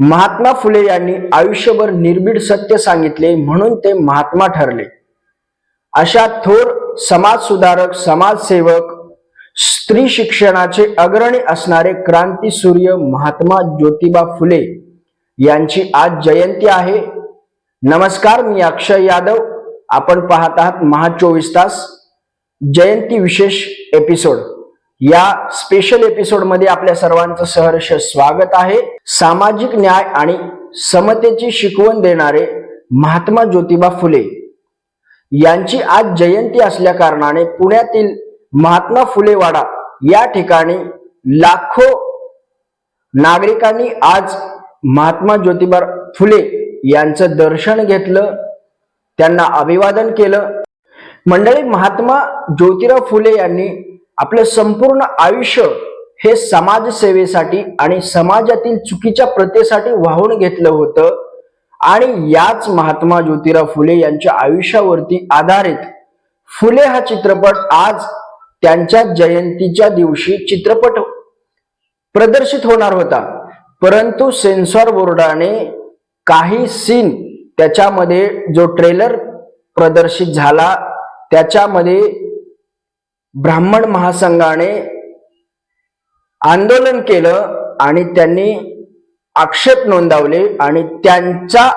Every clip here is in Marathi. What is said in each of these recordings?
महात्मा फुले यांनी आयुष्यभर निर्भीड सत्य सांगितले म्हणून ते महात्मा ठरले. अशा थोर समाज सुधारक समाजसेवक स्त्री शिक्षणाचे अग्रणी असणारे क्रांती सूर्य महात्मा ज्योतिबा फुले यांची आज जयंती आहे. नमस्कार मी अक्षय यादव. आपण पाहत आहात महा चोवीस तास जयंती विशेष एपिसोड. या स्पेशल एपिसोडमध्ये आपल्या सर्वांचं सहर्ष स्वागत आहे. सामाजिक न्याय आणि समतेची शिकवण देणारे महात्मा ज्योतिबा फुले. यांची आज जयंती असल्या कारणाने पुण्यातील महात्मा फुलेवाडा या ठिकाणी लाखो नागरिकांनी आज महात्मा ज्योतिबा फुले यांचं दर्शन घेतलं त्यांना अभिवादन केलं. मंडळी महात्मा ज्योतिराव फुले यांनी आपलं संपूर्ण आयुष्य हे समाजसेवेसाठी आणि समाजातील चुकीच्या प्रथेसाठी वाहून घेतलं होतं. आणि याच महात्मा ज्योतिराव फुले यांच्या आयुष्यावरती आधारित फुले हा चित्रपट आज त्यांच्या जयंतीच्या दिवशी चित्रपट प्रदर्शित होणार होता. परंतु सेन्सॉर बोर्डाने काही सीन त्याच्यामध्ये जो ट्रेलर प्रदर्शित झाला त्याच्यामध्ये ब्राह्मण महासंघाने आंदोलन केलं आणि त्यांनी आक्षेप नोंदवले आणि त्यांचा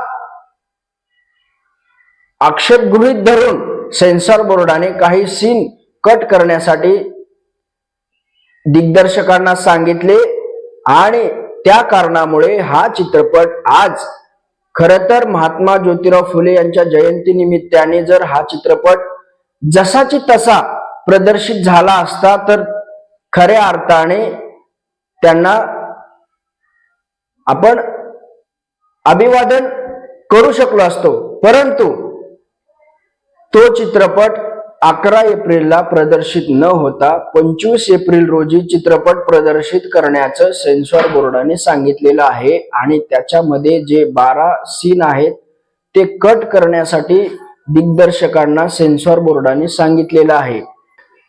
आक्षेप गृहित धरून सेन्सॉर बोर्डाने काही सीन कट करण्यासाठी दिग्दर्शकांना सांगितले आणि त्या कारणामुळे हा चित्रपट आज खर तर महात्मा ज्योतिराव फुले यांच्या जयंती निमित्ताने जर हा चित्रपट जसाची तसा प्रदर्शित झाला असता तर खऱ्या अर्थाने त्यांना आपण अभिवादन करू शकलो असतो. परंतु तो चित्रपट अकरा एप्रिलला प्रदर्शित न होता पंचवीस एप्रिल रोजी चित्रपट प्रदर्शित करण्याचं सेन्सॉर बोर्डाने सांगितलेलं आहे आणि त्याच्यामध्ये जे बारा सीन आहेत ते कट करण्यासाठी दिग्दर्शकांना सेन्सॉर बोर्डाने सांगितलेलं आहे.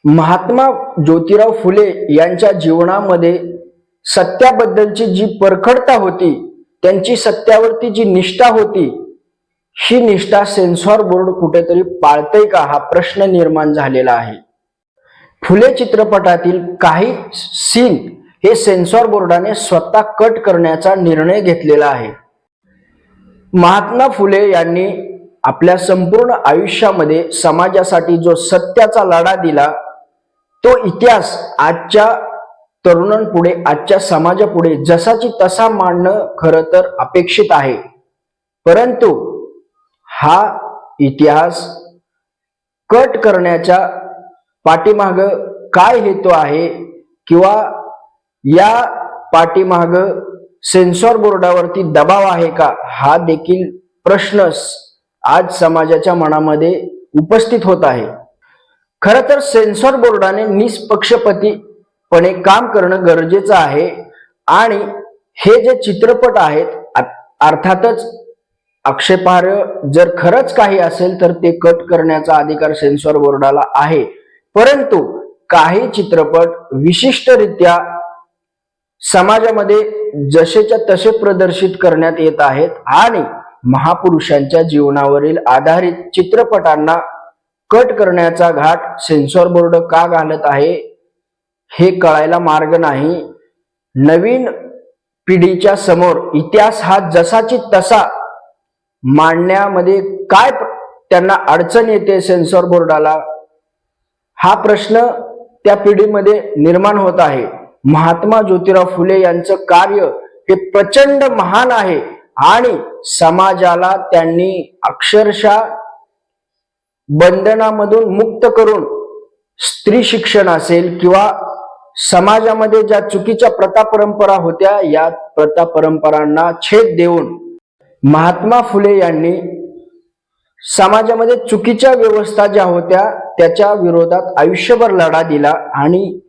महात्मा ज्योतिराव फुले यांच्या जीवनामध्ये सत्याबद्दलची जी परखडता होती त्यांची सत्यावरती जी निष्ठा होती ही निष्ठा सेन्सॉर बोर्ड कुठेतरी पाळतय का हा प्रश्न निर्माण झालेला आहे. फुले चित्रपटातील काही सीन हे सेन्सॉर बोर्डाने स्वतः कट करण्याचा निर्णय घेतलेला आहे. महात्मा फुले यांनी आपल्या संपूर्ण आयुष्यामध्ये समाजासाठी जो सत्याचा लढा दिला तो इतिहास आजच्या तरुणांपुढे आजच्या समाजापुढे जसाची तसा मांडणं खरं तर अपेक्षित आहे. परंतु हा इतिहास कट करण्याच्या पाठीमाग काय हेतू आहे किंवा या पाठीमाग सेन्सॉर बोर्डावरती दबाव आहे का हा देखील प्रश्न आज समाजाच्या मनामध्ये उपस्थित होत आहे. खर तर सेन्सॉर बोर्डाने निष्पक्षपतीपणे काम करणं गरजेचं आहे आणि हे जे चित्रपट आहेत अर्थातच आक्षेपार्ह जर खरंच काही असेल तर ते कट करण्याचा अधिकार सेन्सॉर बोर्डाला आहे. परंतु काही चित्रपट विशिष्टरित्या समाजामध्ये जसेच्या तसे प्रदर्शित करण्यात येत आहेत आणि महापुरुषांच्या जीवनावरील आधारित चित्रपटांना कट करण्याचा घाट सेन्सॉर बोर्ड का घालत आहे हे कळायला मार्ग नाही. नवीन पिढीच्या समोर इतिहास हा जसाची तसा मांडण्यामध्ये काय त्यांना अडचण येते सेन्सॉर बोर्डाला हा प्रश्न त्या पिढीमध्ये निर्माण होत आहे. महात्मा ज्योतिराव फुले यांचं कार्य हे प्रचंड महान आहे आणि समाजाला त्यांनी अक्षरशः बंधनामधून मुक्त करून स्त्री शिक्षण असेल किंवा समाजामध्ये ज्या चुकीच्या प्रथा परंपरा होत्या या प्रथा परंपरांना छेद देऊन महात्मा फुले यांनी समाजामध्ये चुकीच्या व्यवस्था ज्या होत्या त्याच्या विरोधात आयुष्यभर लढा दिला आणि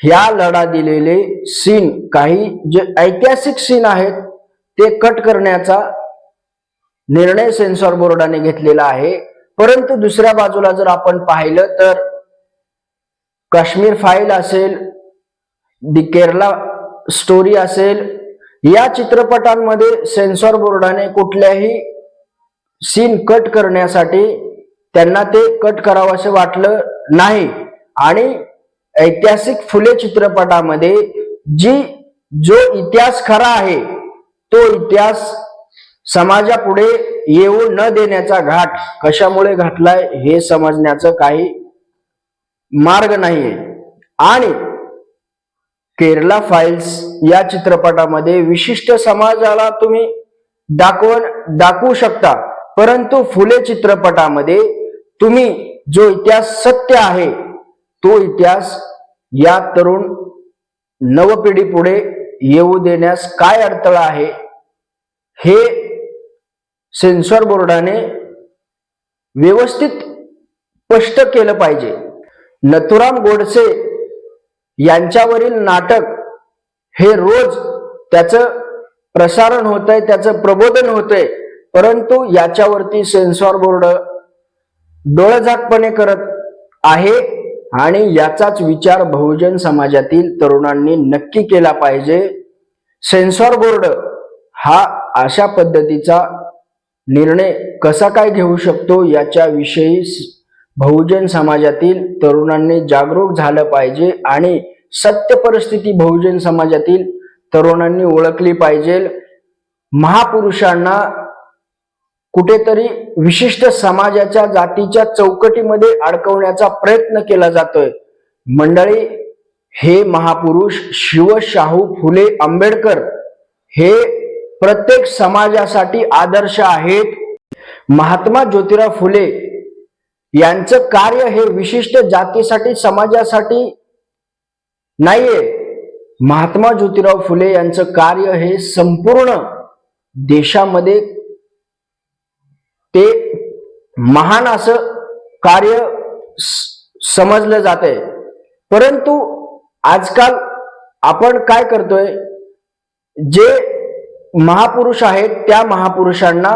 ह्या लढा दिलेले सीन काही जे ऐतिहासिक सीन आहेत ते कट करण्याचा निर्णय सेन्सॉर बोर्डाने घेतलेला आहे. परंतु दुसऱ्या बाजूला जर आपण पाहिलं तर काश्मीर फाईल असेल दि केरला स्टोरी असेल या चित्रपटांमध्ये सेन्सॉर बोर्डाने कुठल्याही सीन कट करण्यासाठी त्यांना ते कट करावंसे वाटलं नाही. आणि ऐतिहासिक फुले चित्रपटामध्ये जी जो इतिहास खरा आहे तो इतिहास समाजापुढे येऊ न देण्याचा घाट कशामुळे घातलाय हे समजण्याचं काही मार्ग नाहीये. आणि केरला फाईल्स या चित्रपटामध्ये विशिष्ट समाजाला तुम्ही दाखवून दाखवू शकता. परंतु फुले चित्रपटामध्ये तुम्ही जो इतिहास सत्य आहे तो इतिहास या तरुण नवपिढी पुढे येऊ देण्यास काय अडथळा आहे हे सेन्सॉर बोर्डाने व्यवस्थित स्पष्ट केलं पाहिजे. नथुराम गोडसे यांच्यावरील नाटक हे रोज त्याचं प्रसारण होत आहे त्याचं प्रबोधन होतंय परंतु याच्यावरती सेन्सॉर बोर्ड डोळझाकपणे करत आहे आणि याचाच विचार बहुजन समाजातील तरुणांनी नक्की केला पाहिजे. सेन्सॉर बोर्ड हा अशा पद्धतीचा निर्णय कसा काय घेऊ शकतो याच्याविषयी बहुजन समाजातील तरुणांनी जागरूक झालं पाहिजे आणि सत्य परिस्थिती बहुजन समाजातील तरुणांनी ओळखली पाहिजे. महापुरुषांना कुठेतरी विशिष्ट समाजाच्या जातीच्या चौकटीमध्ये अडकवण्याचा प्रयत्न केला जातोय. मंडळी हे महापुरुष शिवशाहू फुले आंबेडकर हे प्रत्येक समाजासाठी आदर्श आहेत. महात्मा ज्योतिराव फुले यांचं कार्य हे विशिष्ट जातीसाठी समाजासाठी नाहीये. महात्मा ज्योतिराव फुले यांचं कार्य हे संपूर्ण देशामध्ये ते महान असं कार्य समजलं जात आहे परंतु आजकाल आपण काय करतोय? जे महापुरुष आहेत त्या महापुरुषांना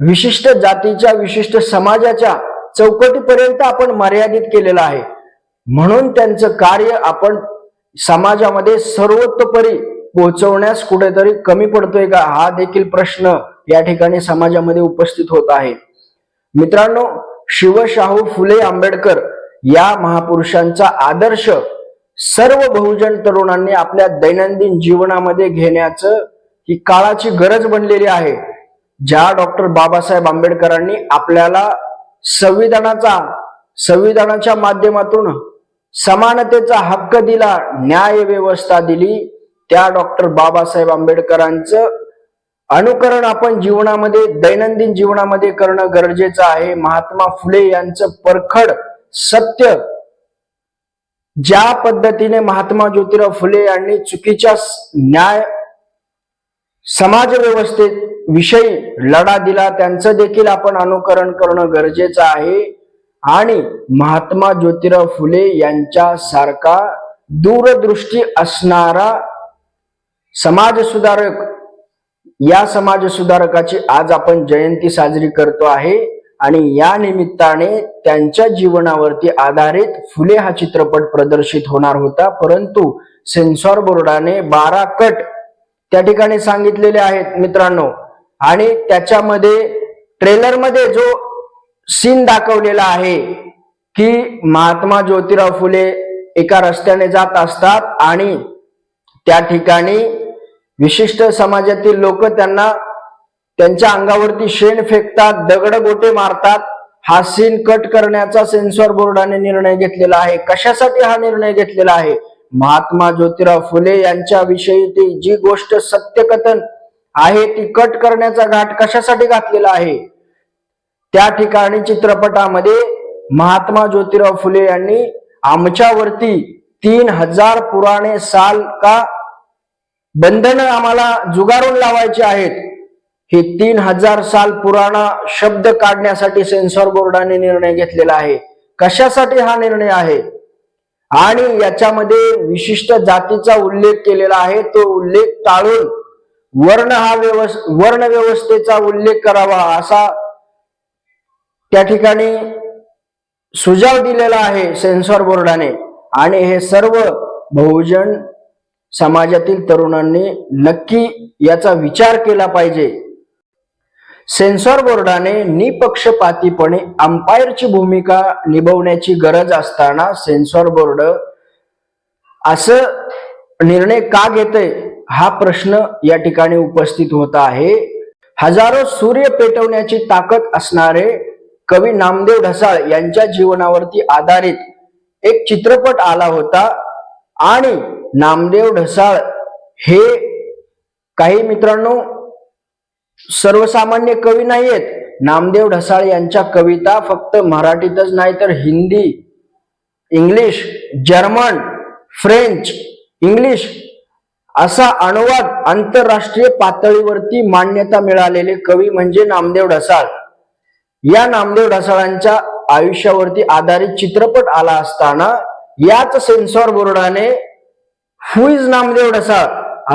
विशिष्ट जातीच्या विशिष्ट समाजाच्या चौकटीपर्यंत आपण मर्यादित केलेलं आहे. म्हणून त्यांचं कार्य आपण समाजामध्ये सर्वोत्तपरी पोहोचवण्यास कुठेतरी कमी पडतोय का? हा देखील प्रश्न या ठिकाणी समाजामध्ये उपस्थित होत आहे. मित्रांनो शिवशाहू फुले आंबेडकर या महापुरुषांचा आदर्श सर्व बहुजन तरुणांनी आपल्या दैनंदिन जीवनामध्ये घेण्याचं ही काळाची गरज बनलेली आहे. ज्या डॉक्टर बाबासाहेब आंबेडकरांनी आपल्याला संविधानाचा संविधानाच्या माध्यमातून समानतेचा हक्क दिला न्याय व्यवस्था दिली त्या डॉक्टर बाबासाहेब आंबेडकरांचं अनुकरण आपण जीवनामध्ये दैनंदिन जीवनामध्ये करणं गरजेचं आहे. महात्मा फुले यांचं परखड सत्य ज्या पद्धतीने महात्मा ज्योतिराव फुले यांनी चुकीच्या न्याय समाज व्यवस्थेत विषयी लढा दिला त्यांचं देखील आपण अनुकरण करणं गरजेचं आहे. आणि महात्मा ज्योतिराव फुले यांच्या सारखा दूरदृष्टी असणारा समाज सुधारक या समाज सुधारकाची आज आपण जयंती साजरी करतो आहे. आणि या निमित्ताने त्यांच्या जीवनावरती आधारित फुले हा चित्रपट प्रदर्शित होणार होता. परंतु सेन्सॉर बोर्डाने बारा कट त्या ठिकाणी सांगितलेले आहेत मित्रांनो. आणि त्याच्यामध्ये ट्रेलरमध्ये जो सीन दाखवलेला आहे की महात्मा ज्योतिराव फुले एका रस्त्याने जात असतात आणि त्या ठिकाणी विशिष्ट समाजातील लोक त्यांना त्यांच्या अंगावरती शेण फेकतात दगड गोटे मारतात. हा सीन कट करण्याचा सेन्सॉर बोर्डाने निर्णय घेतलेला आहे. कशासाठी हा निर्णय घेतलेला आहे? महात्मा ज्योतिराव फुले यांच्या विषयी ती जी गोष्ट सत्यकथन आहे ती कट करण्याचा घाट कशासाठी घातलेला आहे? त्या ठिकाणी चित्रपटामध्ये महात्मा ज्योतिराव फुले यांनी आमच्यावरती तीन हजार पुराणे साल का बंधन आम्हाला जुगारून लावायचे आहेत. हे तीन हजार साल पुराणा शब्द काढण्यासाठी सेन्सॉर बोर्डाने निर्णय घेतलेला आहे. कशासाठी हा निर्णय आहे? आणि याच्यामध्ये विशिष्ट जातीचा उल्लेख केलेला आहे. तो उल्लेख टाळून वर्ण हा व्यवस् वर्ण व्यवस्थेचा उल्लेख करावा असा त्या ठिकाणी सुझाव दिलेला आहे सेन्सॉर बोर्डाने. आणि हे सर्व बहुजन समाजातील तरुणांनी नक्की याचा विचार केला पाहिजे. सेन्सॉर बोर्डाने निपक्षपातीपणे अंपायरची भूमिका निभवण्याची गरज असताना सेन्सॉर बोर्ड असं निर्णय का घेतय हा प्रश्न या ठिकाणी उपस्थित होत आहे. हजारो सूर्य पेटवण्याची ताकद असणारे कवी नामदेव ढसाळ यांच्या जीवनावरती आधारित एक चित्रपट आला होता आणि नामदेव ढसाळ हे काही मित्रांनो सर्वसामान्य कवी नाहीयेत. नामदेव ढसाळ यांच्या कविता फक्त मराठीतच नाही तर Hindi English German French English असा अनुवाद आंतरराष्ट्रीय पातळीवरती मान्यता मिळालेले कवी म्हणजे नामदेव ढसाळ. या नामदेव ढसाळांच्या आयुष्यावरती आधारित चित्रपट आला असताना याच सेन्सॉर बोर्डाने हु इज नामदेव ढसाळ?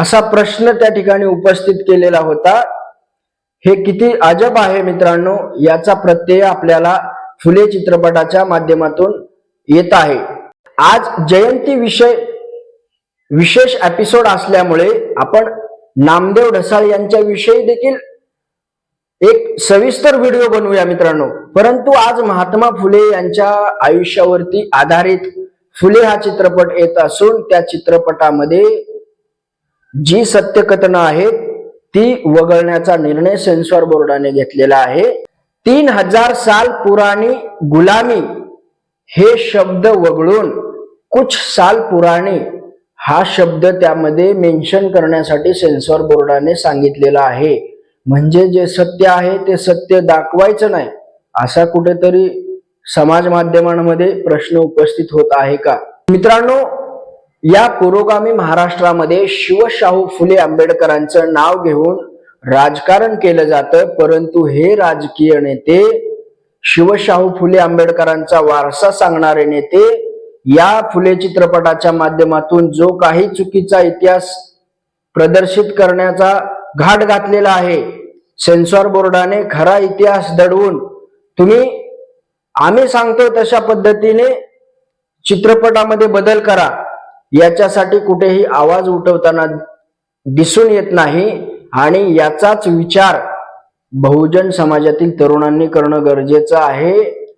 असा प्रश्न त्या ठिकाणी उपस्थित केलेला होता. हे किती अजब आहे मित्रांनो याचा प्रत्यय आपल्याला फुले चित्रपटाच्या माध्यमातून येत आहे. आज जयंती विषय विशेष एपिसोड असल्यामुळे आपण नामदेव ढसाळ यांच्या विषयी देखील एक सविस्तर व्हिडिओ बनवूया मित्रांनो. परंतु आज महात्मा फुले यांच्या आयुष्यावरती आधारित फुले हा चित्रपट येत असून त्या चित्रपटामध्ये जी सत्यकथनं आहेत ती वगळण्याचा निर्णय सेन्सॉर बोर्डाने घेतलेला आहे. तीन हजार साल पुराणी गुलामी हे शब्द वगळून कुछ साल पुराणी हा शब्द त्यामध्ये मेन्शन करण्यासाठी सेन्सॉर बोर्डाने सांगितलेला आहे. म्हणजे जे सत्य आहे ते सत्य दाखवायचं नाही असा कुठेतरी समाज माध्यमांमध्ये प्रश्न उपस्थित होत आहे का? मित्रांनो या पुरोगामी महाराष्ट्रामध्ये शिवशाहू फुले आंबेडकरांचं नाव घेऊन राजकारण केलं जातं परंतु हे राजकीय नेते शिवशाहू फुले आंबेडकरांचा वारसा सांगणारे नेते या फुले चित्रपटाच्या माध्यमातून जो काही चुकीचा इतिहास प्रदर्शित करण्याचा घाट घातलेला आहे सेन्सॉर बोर्डाने खरा इतिहास दडवून तुम्ही आम्ही सांगतो तशा पद्धतीने चित्रपटामध्ये बदल करा. याच्यासाठी कुठेही आवाज उठवताना दिसून येत नाही आणि याचाच विचार बहुजन समाजातील तरुणांनी करणं गरजेचं आहे.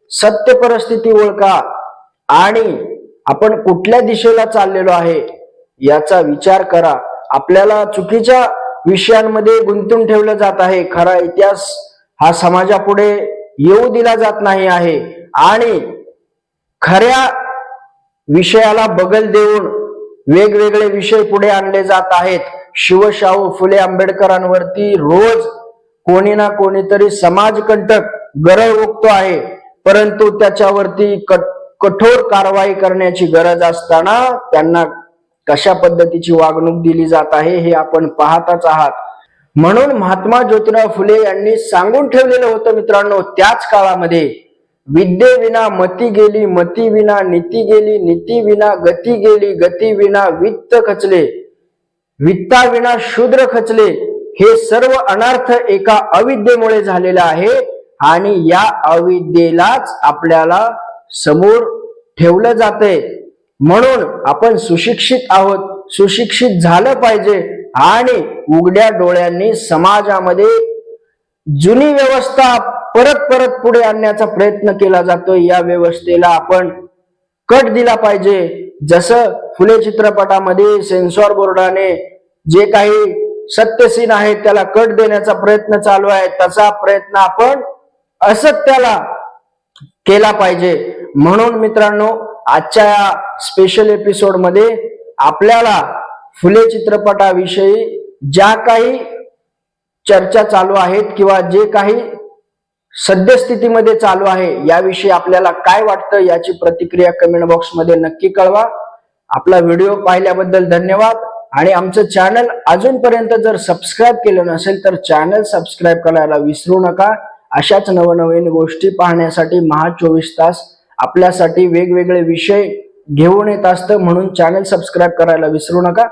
सत्य परिस्थिती ओळखा आणि आपण कुठल्या दिशेला चाललेलो आहे याचा विचार करा. आपल्याला चुकीच्या विषयांमध्ये गुंतून ठेवलं जात आहे. खरा इतिहास हा समाजापुढे येऊ दिला जात नाही आहे. आणि खऱ्या विषयाला बगल देऊन वेगवेगळे विषय पुढे आणले जात आहेत. शिवशाहू फुले आंबेडकरांवरती रोज कोणी ना कोणीतरी समाजकंटक गरळ उगतो आहे. परंतु त्याच्यावरती कठोर कारवाई करण्याची गरज असताना त्यांना कशा पद्धतीची वागणूक दिली जात आहे हे आपण पाहताच आहात. म्हणून महात्मा ज्योतिराव फुले यांनी सांगून ठेवलेलं होतं मित्रांनो त्याच काळामध्ये विद्येविना मती गेली मती विना नीती गेली नीती विना गती गेली गती विना वित्त खचले वित्ताविना शूद्र खचले हे सर्व अनर्थ एका अविद्येमुळे झालेला आहे आणि या अविद्येलाच आपल्याला समोर ठेवलं जाते म्हणून आपण सुशिक्षित आहोत सुशिक्षित झालं पाहिजे आणि उघड्या डोळ्यांनी समाजामध्ये जुनी व्यवस्था परत परत पुढे आणण्याचा प्रयत्न केला जातो या व्यवस्थेला आपण कट दिला पाहिजे. जसं फुले चित्रपटामध्ये सेन्सॉर बोर्डाने जे काही सत्यसीन आहेत त्याला कट देण्याचा प्रयत्न चालू आहे. तसा प्रयत्न आपण असत्याला केला पाहिजे. म्हणून मित्रांनो आजच्या या स्पेशल एपिसोडमध्ये आपल्याला फुले चित्रपटाविषयी ज्या काही चर्चा चालू आहेत किंवा जे काही सद्यस्थितीमध्ये चालू आहे. याविषयी आपल्याला काय वाटतं याची प्रतिक्रिया कमेंट बॉक्समध्ये नक्की कळवा. आपला व्हिडिओ पाहिल्याबद्दल धन्यवाद. आणि आमचं चॅनल अजूनपर्यंत जर सबस्क्राईब केलं नसेल तर चॅनल सबस्क्राईब करायला विसरू नका. अशाच नवनवीन गोष्टी पाहण्यासाठी महा चोवीस तास आपल्यासाठी वेगवेगळे विषय घेऊन येत असतं म्हणून चॅनल सबस्क्राईब करायला विसरू नका.